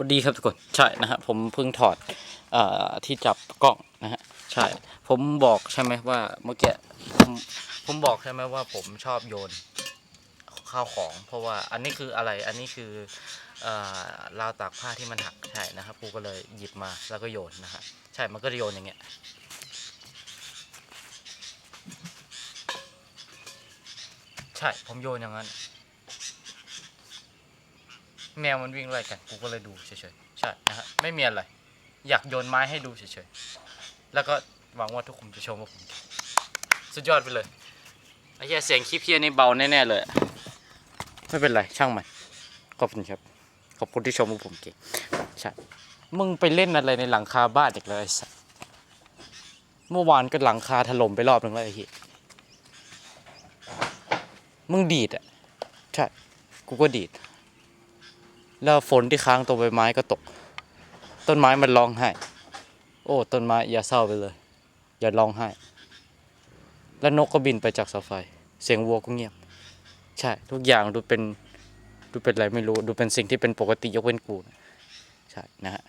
สวัสดีครับทุกคนใช่นะฮะผมเพิ่งถอดเอ่อที่จับกล้องนะฮะใช่ผมบอกใช่ไหมว่าเมื่อกี้ผมผมบอกใช่ไหมว่าผมชอบโยนข้าวของ เพราะว่าอันนี้คืออะไรอันนี้คือเอ่อราวตากผ้าที่มันหักใช่นะครับกูก็เลยหยิบมาแล้วก็โยนนะฮะใช่มันก็จะโยนอย่างเงี้ยใช่ผมโยนอย่างนั้น แมวมันวิ่งไล่กันกูก็เลยดูเฉยๆใช่นะฮะไม่มีอะไร อยากโยนไม้ให้ดูเฉยๆแล้วก็หวังว่าทุกคนจะชมว่าผมเก่งสุดยอดไปเลยไอ้เหี้ยเสียงคลิปเฮียนี่เบาแน่ๆเลย ไม่เป็นไรช่างมันขอบคุณครับ ขอบคุณที่ชมว่าผมเก่งใช่มึงไปเล่นอะไรในหลังคาบ้านอีกเลยไอ้สัสเมื่อวานก็หลังคาถล่มไปรอบหนึ่งแล้วไอ้เหี้ยมึงดีดอะใช่กูก็ดีด แล้วฝนที่ค้างตรงใบไม้ก็ตก ต้นไม้มันร้องไห้ โอ้ ต้นไม้อย่าเศร้าไปเลย อย่าร้องไห้ แล้วนกก็บินไปจากเสาไฟ เสียงวัวก็เงียบ ใช่ ทุกอย่างดูเป็นดูเป็นอะไรไม่รู้ ดูเป็นสิ่งที่เป็นปกติยกเว้นกู ใช่นะฮะ